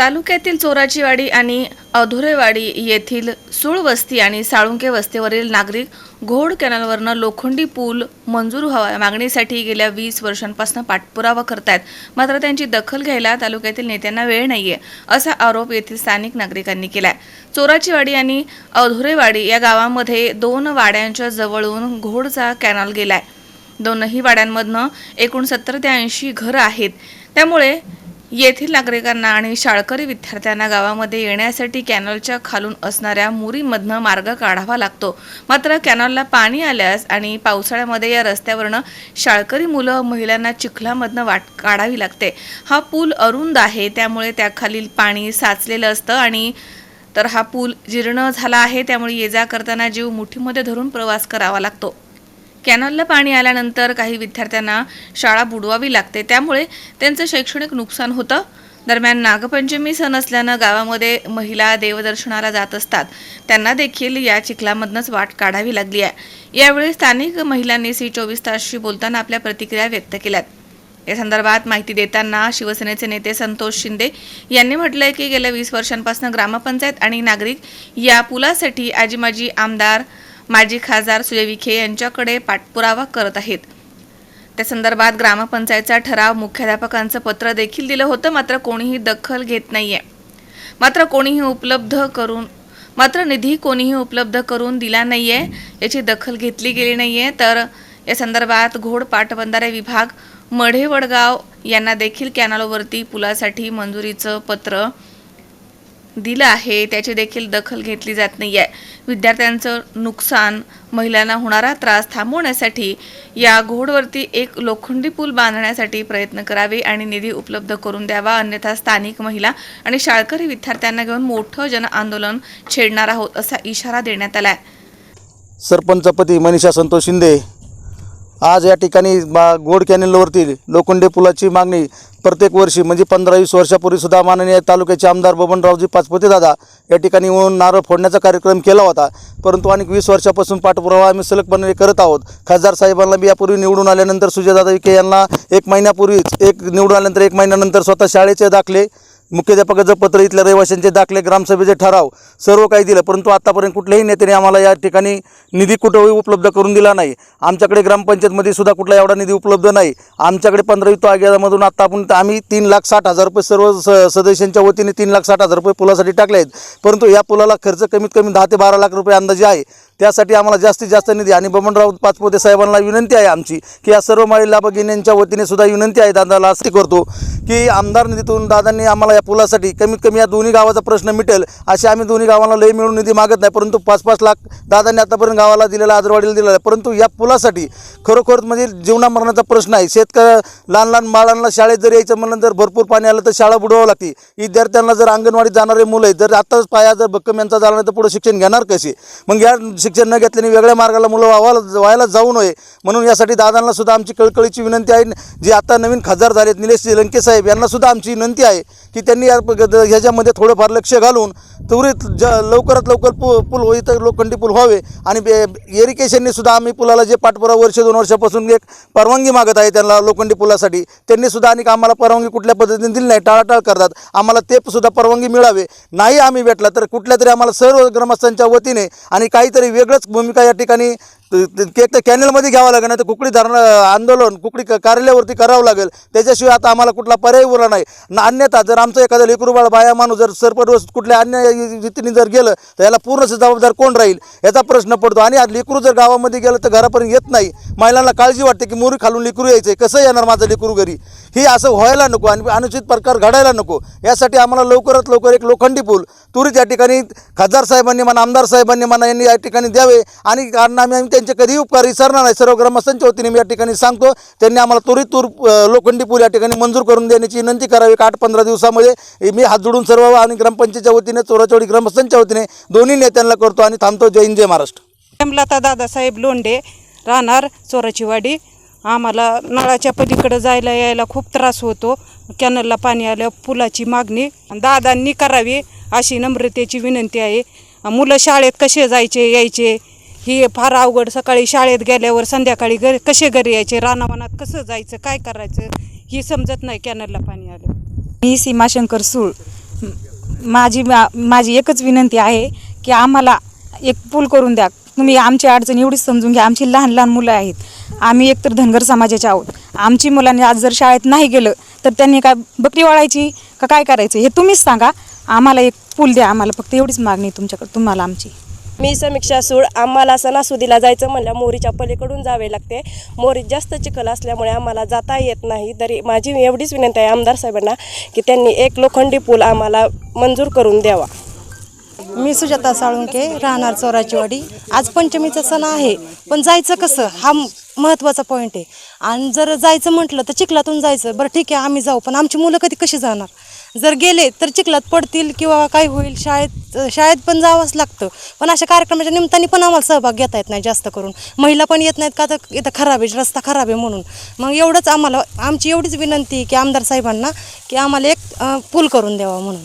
तालुक्यातील चोराचीवाडी आणि अधुरेवाडी येथील सुळवस्ती आणि साळुंके वस्तीवरील नागरिक घोड कॅनलवरनं लोखंडी पूल मंजूर व्हावा मागणीसाठी गेल्या वीस वर्षांपासून पाठपुरावा करतायत. मात्र त्यांची दखल घ्यायला तालुक्यातील नेत्यांना वेळ नाहीये असा आरोप येथील स्थानिक नागरिकांनी केलाय. चोराचीवाडी आणि अधुरेवाडी या गावामध्ये दोन वाड्यांच्या जवळून घोडचा कॅनल गेलाय. दोनही वाड्यांमधनं एकूण सत्तर ते ऐंशी घरं आहेत. त्यामुळे येथील नागरिकांना आणि शाळकरी विद्यार्थ्यांना गावामध्ये येण्यासाठी कॅनॉलच्या खालून असणाऱ्या मुरीमधनं मार्ग काढावा लागतो. मात्र कॅनॉलला पाणी आल्यास आणि पावसाळ्यामध्ये या रस्त्यावरनं शाळकरी मुलं महिलांना चिखलामधनं वाट काढावी लागते. हा पूल अरुंद आहे त्यामुळे त्याखालील पाणी साचलेलं असतं आणि तर हा पूल जीर्ण झाला आहे त्यामुळे ये जा करताना जीव मुठीमध्ये धरून प्रवास करावा लागतो. कॅनलला पाणी आल्यानंतर काही विद्यार्थ्यांना शाळा बुडवावी लागते. त्यामुळे त्यांचं शैक्षणिक नुकसान होतं. दरम्यान नागपंचमी सण असल्यानं गावामध्ये महिला देवदर्शनाला जात असतात. त्यांना देखील या चिखलामधनंच वाट काढावी लागली आहे. यावेळी स्थानिक महिलांनी सी चोवीस तासशी बोलताना आपल्या प्रतिक्रिया व्यक्त केल्यात. या संदर्भात माहिती देताना शिवसेनेचे नेते संतोष शिंदे यांनी म्हटलंय की गेल्या वीस वर्षांपासून ग्रामपंचायत आणि नागरिक या पुलासाठी आजी माजी आमदार माजी खासदार सुजय विखे यांच्याकडे पाठपुरावा करत आहेत. त्या संदर्भात ग्रामपंचायतचा ठराव मुख्याध्यापकांचं पत्र देखील दिलं होतं मात्र कोणीही दखल घेत नाहीये. मात्र कोणीही उपलब्ध करून मात्र निधी कोणीही उपलब्ध करून दिला नाहीये याची दखल घेतली गेली नाहीये. तर या संदर्भात घोड पाटबंधारे विभाग मढे वडगाव यांना देखील कॅनलवरती पुलासाठी मंजुरीचं पत्र दिलं आहे त्याची देखील दखल घेतली जात नाही आहे विद्यार्थ्यांचं नुकसान महिलांना होणारा त्रास थांबवण्यासाठी या घोडवरती एक लोखंडी पूल बांधण्यासाठी प्रयत्न करावे आणि निधी उपलब्ध करून द्यावा. अन्यथा स्थानिक महिला आणि शाळकरी विद्यार्थ्यांना घेऊन मोठं जन आंदोलन छेडणार आहोत असा इशारा देण्यात आला आहे सरपंचपती मनीषा संतोष शिंदे आज या ठिकाणी गोड कॅनेलवरती लोखंडे पुलाची मागणी प्रत्येक वर्षी म्हणजे पंधरा वीस वर्षापूर्वीसुद्धा माननीय तालुक्याचे आमदार बबनरावजी पाचपते दादा या ठिकाणी येऊन नारळ फोडण्याचा कार्यक्रम केला होता. परंतु अनेक वीस वर्षापासून पाठपुरावा आम्ही सलगपणे करत आहोत. खासदार साहेबांना बी यापूर्वी निवडून आल्यानंतर सुजयदादा विखे यांना एक महिन्यापूर्वीच एक निवडून आल्यानंतर एक महिन्यानंतर स्वतः शाळेचे दाखले मुख्याध्यापकाचं पत्र इथल्या रहिवाशांचे दाखले ग्रामसभेचे ठराव सर्व काही दिलं परंतु आत्तापर्यंत कुठल्याही नेत्याने आम्हाला या ठिकाणी निधी कुठंही उपलब्ध करून दिला नाही. आमच्याकडे ग्रामपंचायतमध्ये सुद्धा कुठला एवढा निधी उपलब्ध नाही. आमच्याकडे पंधरावी तो आग्यामधून आत्ता आपण आम्ही तीन लाख साठ हजार रुपये सर्व स सदस्यांच्या वतीने तीन लाख साठ हजार रुपये पुलासाठी टाकले आहेत. परंतु या पुलाला खर्च कमीत कमी दहा ते बारा लाख रुपये अंदाजे आहे. त्यासाठी आम्हाला जास्तीत जास्त निधी. आणि बबनराव पाचपोते साहेबांना विनंती आहे आमची की या सर्व महिला भगिनींच्या वतीने सुद्धा विनंती आहे दादाला. असे करतो की आमदार निधीतून दादांनी आम्हाला या पुलासाठी कमीत कमी या दोन्ही गावाचा प्रश्न मिटेल असे आम्ही दोन्ही गावांना लय मिळून निधी मागत नाही. परंतु पाच पाच लाख दादांनी आतापर्यंत गावाला दिलेला आदरवाडीला दिलेला आहे. परंतु या पुलासाठी खरोखर म्हणजे जीवना मरणाचा प्रश्न आहे. शेतकऱ्या लहान लहान बाळांना शाळेत जर यायचं म्हणलं तर भरपूर पाणी आलं तर शाळा बुडवावं लागते. विद्यार्थ्यांना जर अंगणवाडीत जाणारे मुलं आहेत जर आताच पाया जर भक्कम यांचा झाला तर पुढे शिक्षण घेणार कसे? मग या शिक्षण न घेतल्याने वेगळ्या मार्गाला मुलं व्हायला व्हायला जाऊ नये. म्हणून यासाठी दादांना सुद्धा आमची कळकळीची विनंती आहे. जे आता नवीन खासदार झालेत निलेश लंके साहेब यांनासुद्धा आमची विनंती आहे की त्यांनी या ह्याच्यामध्ये थोडंफार लक्ष घालून त्वरित ज लवकरात लवकर पु पूल होई तर लोखंडी पूल व्हावे. आणि एरिकेशनने सुद्धा आम्ही पुलाला जे पाठपुरावा वर्ष दोन वर्षापासून एक परवानगी मागत आहे त्यांना लोखंडी पुलासाठी त्यांनी सुद्धा आणि आम्हाला परवानगी कुठल्या पद्धतीने दिली नाही. टाळाटाळ करतात. आम्हाला ते सुद्धा परवानगी मिळावे. नाही आम्ही भेटला तर कुठल्या तरी आम्हाला सर्व ग्रामस्थांच्या वतीने आणि काहीतरी वेगळंच भूमिका या ठिकाणी एक तर कॅनेलमध्ये घ्यावं लागेल नाही तर कुकडी धरण आंदोलन कुकडी कार्यालयावरती करावं लागेल. त्याच्याशिवाय आता आम्हाला कुठला पर्याय उरला नाही. ना अन्यथा जर आमचं एखादं लेकरू बाळ बाया माणूस जर सरपट कुठल्या अन्य रीतीने जर गेलं तर याला पूर्ण जबाबदार कोण राहील? याचा प्रश्न पडतो. आणि आज लेकरू जर गावामध्ये गेलं तर घरापर्यंत येत नाही. महिलांना काळजी वाटते की मोरी खालून लेकरू यायचं कसं येणार माझं लेकरू घरी? ही असं व्हायला नको आणि अनुचित प्रकार घडायला नको. यासाठी आम्हाला लवकरात लवकर एक लोखंडी पूल त्वरित या ठिकाणी खासदार साहेबांनी म्हणा आमदार साहेबांनी म्हणा यांनी या ठिकाणी द्यावे. आणि कारण आम्ही आम्ही त्यांचे कधीही उपकार विसरणार नाही. सर्व ग्रामस्थांच्या वतीने मी या ठिकाणी सांगतो त्यांनी आम्हाला त्वरित तूर लोखंडी पूल या ठिकाणी मंजूर करून देण्याची विनंती करावी. आठ पंधरा दिवसामध्ये मी हात जोडून सर्व आणि ग्रामपंचायतच्या वतीने चोराचोरी ग्रामस्थांच्या वतीने दोन्ही नेत्यांना करतो आणि थांबतो. जय हिंद जय महाराष्ट्र. हेमलता दादासाहेब लोंढे राहणार चोराचीवाडी. आम्हाला नळाच्या पलीकडे जायला यायला खूप त्रास होतो. कॅनलला पाणी आलं पुलाची मागणी. दादांनी करावी अशी नम्रतेची विनंती आहे. मुलं शाळेत कसे जायचे यायचे? ही फार अवघड सकाळी शाळेत गेल्यावर संध्याकाळी घरी कसे घरी यायचे? रानावनात कसं जायचं? काय करायचं? ही समजत नाही कॅनलला पाणी आलं. मी सीमाशंकर सूळ. माझी मा- माझी एकच विनंती आहे की आम्हाला एक पूल करून द्या. तुम्ही आमची अडचण एवढीच समजून घ्या. आमची लहान लहान मुलं आहेत. आम्ही एकतर धनगर समाजाचे आहोत. आमची मुलांनी आज जर शाळेत नाही गेलं तर त्यांनी काय बकरी वाळायची? का काय करायचं? हे तुम्हीच सांगा. आम्हाला एक पूल द्या. आम्हाला फक्त एवढीच मागणी तुमच्याकडं तुमच्याकडे. तुम्हाला आमची. मी समीक्षा सूळ आम्हाला सणासुदीला जायचं म्हणलं मोरीच्या पलीकडून जावे लागते. मोरी जास्त चिखल असल्यामुळे आम्हाला जाता येत नाही. तरी माझी एवढीच विनंती आहे आमदार साहेबांना की त्यांनी एक लोखंडी पूल आम्हाला मंजूर करून द्यावा. मी सुजाता साळुंके राहणार चोराचीवाडी आज पंचमीचा सण आहे पण जायचं कसं? हा महत्त्वाचा पॉईंट आहे. आणि जर जायचं म्हटलं तर चिखलातून जायचं. बरं ठीक आहे आम्ही जाऊ पण आमची मुलं कधी कशी जाणार? जर गेले तर चिखलात पडतील किंवा काय होईल? शाळेत शाळेत पण जावंच लागतं. पण अशा कार्यक्रमाच्या निमित्ताने पण आम्हाला सहभाग घेता येत नाही जास्त करून. महिला पण येत नाहीत का? तर इथं खराब आहे रस्ता खराब आहे म्हणून. मग एवढंच आम्हाला आमची एवढीच विनंती आहे की आमदार साहेबांना की आम्हाला एक पूल करून द्यावा म्हणून.